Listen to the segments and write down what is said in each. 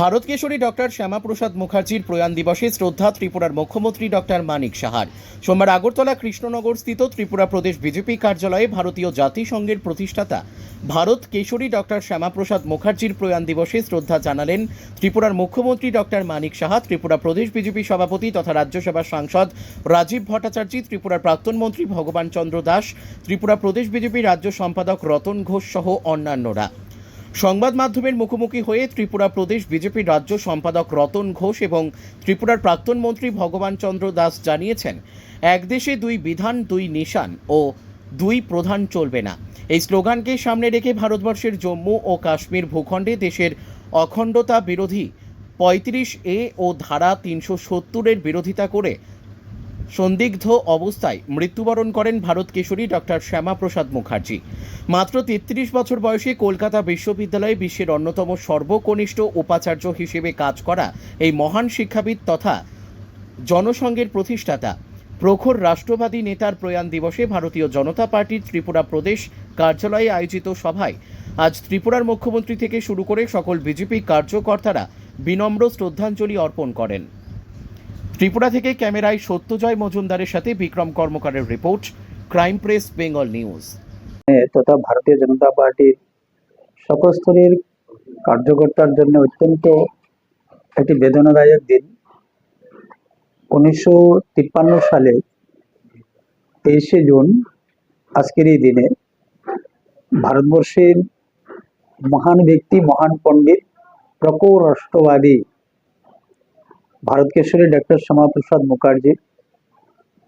Bharat Kesari doctor Shyamaprasad মুখার্জির প্রয়াণ দিবসে শ্রদ্ধা ত্রিপুরার মুখ্যমন্ত্রী ডক্টর মানিক সাহার। সোমবার আগরতলা কৃষ্ণনগর স্থিত ত্রিপুরা প্রদেশ বিজেপি কার্যালয়ে ভারতীয় জাতিসংঘের প্রতিষ্ঠাতা ভারত কেশরী ডক্টর শ্যামাপ্রসাদ মুখার্জির প্রয়াণ দিবসে শ্রদ্ধা জানালেন ত্রিপুরার মুখ্যমন্ত্রী ডক্টর মানিক সাহা, ত্রিপুরা প্রদেশ বিজেপি সভাপতি তথা রাজ্যসভার সাংসদ রাজীব ভট্টাচার্য ত্রিপুরার প্রাক্তন মন্ত্রী ভগবান চন্দ্র দাস, ত্রিপুরা প্রদেশ বিজেপি রাজ্য সম্পাদক রতন ঘোষ সহ অন্যান্যরা। সংবাদ মাধ্যমের মুখোমুখি হয়ে ত্রিপুরা প্রদেশ বিজেপির রাজ্য সম্পাদক রতন ঘোষ এবং ত্রিপুরার প্রাক্তন মন্ত্রী ভগবান চন্দ্র দাস জানিয়েছেন, এক দেশে দুই বিধান, দুই নিশান ও দুই প্রধান চলবে না। এই স্লোগানকে সামনে রেখে ভারতবর্ষের জম্মু ও কাশ্মীর ভূখণ্ডে দেশের অখণ্ডতা বিরোধী পঁয়ত্রিশ এ ও ধারা তিনশো সত্তরের বিরোধিতা করে সন্দিগ্ধ অবস্থায় মৃত্যুবরণ করেন ভারত কেশরী ডক্টর শ্যামাপ্রসাদ মুখার্জি। মাত্র তেত্রিশ বছর বয়সে কলকাতা বিশ্ববিদ্যালয়ে বিশ্বের অন্যতম সর্বকনিষ্ঠ উপাচার্য হিসেবে কাজ করা এই মহান শিক্ষাবিদ তথা জনসংঘের প্রতিষ্ঠাতা। প্রখর রাষ্ট্রবাদী নেতার প্রয়াণ দিবসে ভারতীয় জনতা পার্টির ত্রিপুরা প্রদেশ কার্যালয়ে আয়োজিত সভায় আজ ত্রিপুরার মুখ্যমন্ত্রী থেকে শুরু করে সকল বিজেপি কার্যকর্তারা বিনম্র শ্রদ্ধাঞ্জলি অর্পণ করেন। ত্রিপুরা থেকে ক্যামেরায় সত্যজয় মজুমদারের সাথে Bikram কর্মকারের report, crime press, Bengal news. তথা ভারতীয় জনতা পার্টির সকল স্তরের কার্যকর্তার জন্য অত্যন্ত একটি বেদনাদায়ক দিন। উনিশশো তিপ্পান্ন সালে তেইশে জুন, আজকের এই দিনে ভারতবর্ষের মহান ব্যক্তি, মহান পণ্ডিত, প্রকৌর রাষ্ট্রবাদী ভারত কেশরী ডক্টর শ্যামাপ্রসাদ মুখার্জি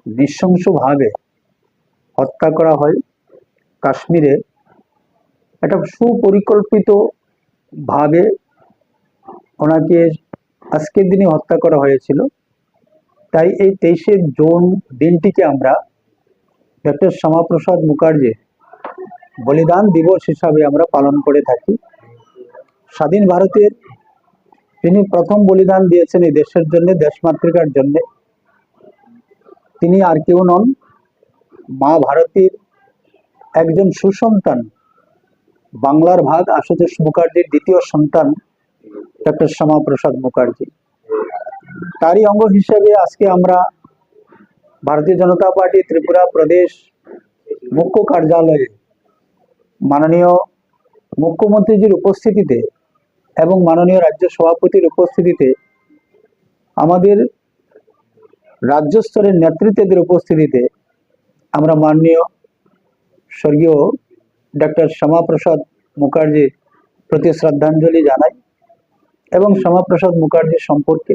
নৃশংসভাবে হত্যা করা হয় কাশ্মীরে একটা সুপরিকল্পিত ভাবে ওনাকে আজকের দিনে হত্যা করা হয়েছিল। তাই এই তেইশে জুন দিনটিকে আমরা ডক্টর শ্যামাপ্রসাদ মুখার্জি বলিদান দিবস হিসাবে আমরা পালন করে থাকি। স্বাধীন ভারতের তিনি প্রথম বলিদান দিয়েছেন এই দেশের জন্য দেশমাতৃকার জন্য। তিনি আর কেউ নন, মা ভারতীর একজন সুসন্তান, বাংলার ভাগ আশুতোষ মুখার্জির দ্বিতীয় সন্তান, ডক্টর শ্যামাপ্রসাদ মুখার্জি। তারই অঙ্গ হিসেবে আজকে আমরা ভারতীয় জনতা পার্টি, ত্রিপুরা প্রদেশ মুখ্য কার্যালয়ে মাননীয় মুখ্যমন্ত্রীজির উপস্থিতিতে এবং মাননীয় রাজ্য সভাপতির উপস্থিতিতে আমাদের রাজ্য স্তরের নেতৃত্বদের উপস্থিতিতে আমরা মাননীয় স্বর্গীয় ডক্টর শ্যামাপ্রসাদ মুখার্জির প্রতি শ্রদ্ধাঞ্জলি জানাই এবং শ্যামাপ্রসাদ মুখার্জির সম্পর্কে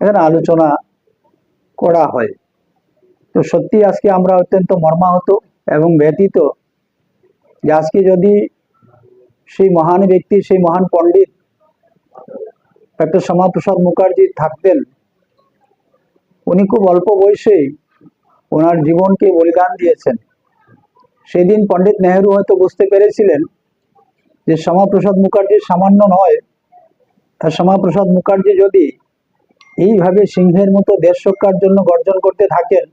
এখানে আলোচনা করা হয়। তো সত্যি আজকে আমরা অত্যন্ত মর্মাহত এবং ব্যতীত যে আজকে যদি সেই মহান ব্যক্তি, সেই মহান পণ্ডিত ডক্টর শ্যামাপ্রসাদ মুখার্জি থাকতেন। উনি খুব অল্প বয়সেই ওনার জীবনকে বলিদান দিয়েছেন। সেদিন পণ্ডিত নেহেরু হয়তো বুঝতে পেরেছিলেন যে শ্যামাপ্রসাদ মুখার্জি সামান্য নয়। আর শ্যামাপ্রসাদ মুখার্জি যদি এইভাবে সিংহের মতো দেশ রক্ষার জন্য গর্জন করতে থাকেন,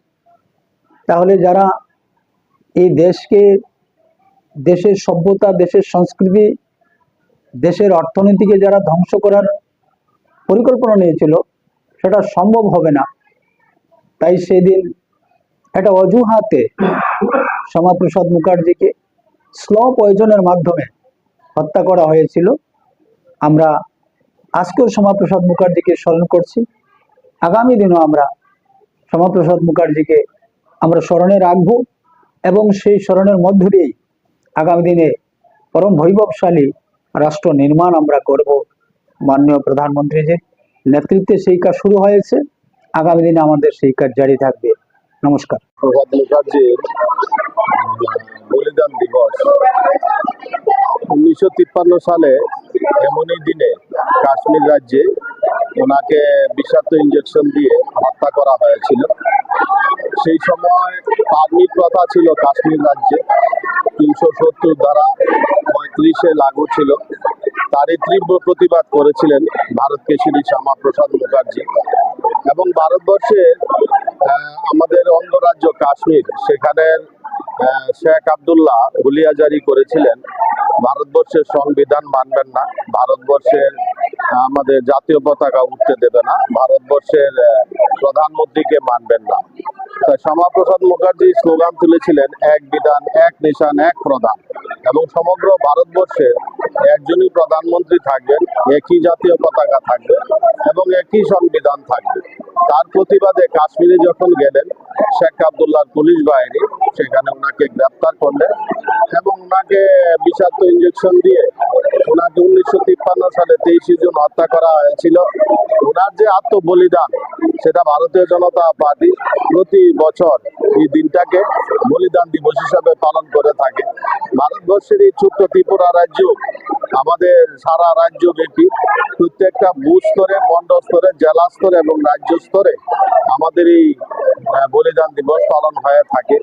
তাহলে যারা এই দেশকে দেশের সভ্যতা, দেশের সংস্কৃতি, দেশের অর্থনীতিকে যারা ধ্বংস করার পরিকল্পনা নিয়েছিল, সেটা সম্ভব হবে না। তাই সেদিন একটা অজুহাতে শ্যামাপ্রসাদ মুখার্জিকে স্লো পয়জনের মাধ্যমে হত্যা করা হয়েছিল। আমরা আজকেও শ্যামাপ্রসাদ মুখার্জিকে স্মরণ করছি। আগামী দিনও আমরা শ্যামাপ্রসাদ মুখার্জিকে আমরা স্মরণে রাখব এবং সেই স্মরণের মধ্য দিয়েই আগামী দিনে পরম বৈভবশালী রাষ্ট্র নির্মাণ আমরা করব। মাননীয় প্রধানমন্ত্রীজির নেতৃত্বে সেই কাজ শুরু হয়েছে। আগামী দিনে আমাদের সেই কাজ জারি থাকবে। নমস্কার। বলিদান দিবস। উনিশশো তিপ্পান্ন সালে এমনই দিনে কাশ্মীর রাজ্যে ওনাকে বিষাক্ত ইঞ্জেকশন দিয়ে হত্যা করা হয়েছিল। সেই সময় পারমিট প্রথা ছিল কাশ্মীর রাজ্যে। তিনশো সত্তর দ্বারা পঁয়ত্রিশে লাগু ছিল। তারই তীব্র প্রতিবাদ করেছিলেন ভারত কেশরী শ্যামাপ্রসাদ মুখার্জি। এবং ভারতবর্ষে আমাদের অঙ্গরাজ্য কাশ্মীর সেখানের শেখ আবদুল্লাহ হুলিয়া জারি করেছিলেন। ভারতবর্ষের সংবিধান মানবেন না। ভারতবর্ষের, আমাদের জাতীয় পতাকা উঠতে দেবে না। ভারতবর্ষের প্রধানমন্ত্রীকে মানবেন না। শ্যামাপ্রসাদ মুখার্জি স্লোগান তুলেছিলেন, এক বিধান, এক নিশান, এক প্রধান। এবং সমগ্র ভারতবর্ষে একজনই প্রধানমন্ত্রী থাকবেন, একই জাতীয় পতাকা থাকবে এবং একই সংবিধান থাকবে। তার প্রতিবাদে কাশ্মীরে যখন গেলেন শেখ আবদুল্লাহ পুলিশ বাহিনী, সেখানে ওনাকে গ্রেপ্তার করলেন এবং ওনাকে বিষাক্ত ইঞ্জেকশন দিয়ে ওনাকে উনিশশো তিপ্পান্ন সালে তেইশে জুন হত্যা করা হয়েছিল। ওনার যে আত্মবলিদান, সেটা ভারতীয় জনতা পার্টি প্রতি বছর এই দিনটাকে বলিদান দিবস হিসাবে পালন করে থাকে। ভারতবর্ষের এই ছোট্ট ত্রিপুরা রাজ্য, আমাদের সারা রাজ্য ব্যাপী, প্রত্যেকটা বুথ স্তরে মন্ডল স্তরে, জেলা স্তরে এবং রাজ্য স্তরে আমাদের এই বলিদান দিবস পালন হয়ে থাকে।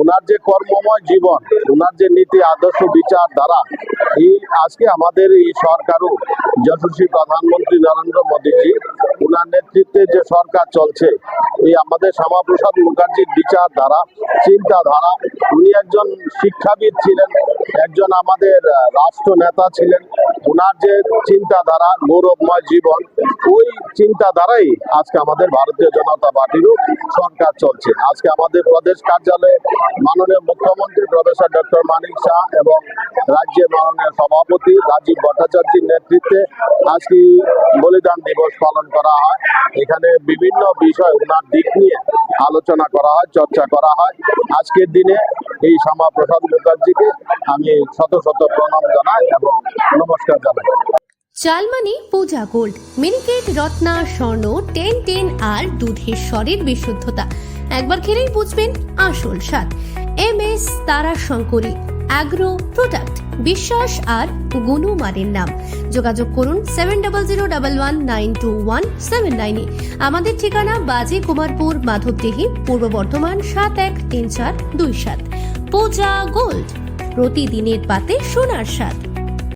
ওনার যে কর্মময় জীবন ওনার যে নীতি, আদর্শ, বিচার দ্বারা এই আজকে আমাদের এই সরকারও যশস্বী প্রধানমন্ত্রী নরেন্দ্র মোদীজি ওনার নেতৃত্বে যে সরকার চলছে, এই আমাদের শ্যামাপ্রসাদ মুখার্জির বিচার দ্বারা চিন্তাধারা, উনি একজন শিক্ষাবিদ ছিলেন একজন আমাদের রাষ্ট্র নেতা ছিলেন। ওনার যে চিন্তাধারা, গৌরবময় জীবন, ওই চিন্তাধারাই আজকে আমাদের ভারতীয় জনতা পার্টিরও সরকার চলছে। আজকে আমাদের প্রদেশ কার্যালয়ে মাননীয় মুখ্যমন্ত্রী প্রফেসর ডক্টর মানিক শাহ এবং রাজ্যের মাননীয় সভাপতি রাজীব ভট্টাচার্যের নেতৃত্বে আজকে বলিদান দিবস পালন করা হয়। এখানে বিভিন্ন বিষয় ওনার দিক নিয়ে আলোচনা করা হয়, চর্চা করা হয়। আজকের দিনে এই শ্যামা প্রসাদ মুখার্জিকে আমি শত শত প্রণাম জানাই এবং নমস্কার জানাই। Chalmani, Puja gold, Miniket, Ratna, Swarna, ten ten আর দুধের স্বরের বিশুদ্ধতা। একবার খেলেই বুঝবেন আসল স্বাদ। এম এস তারা শঙ্করী অ্যাগ্রো প্রোডাক্ট, বিশ্বাস আর গুণমানের নাম। যোগাযোগ করুন seven double zero double one nine two one seven নাইনে আমাদের ঠিকানা বাজে কুমারপুর, মাধবদেহি, পূর্ব বর্ধমান, সাত এক তিন চার দুই সাত। পূজা গোল্ড। প্রতিদিনের পাতে সোনার স্বাদ।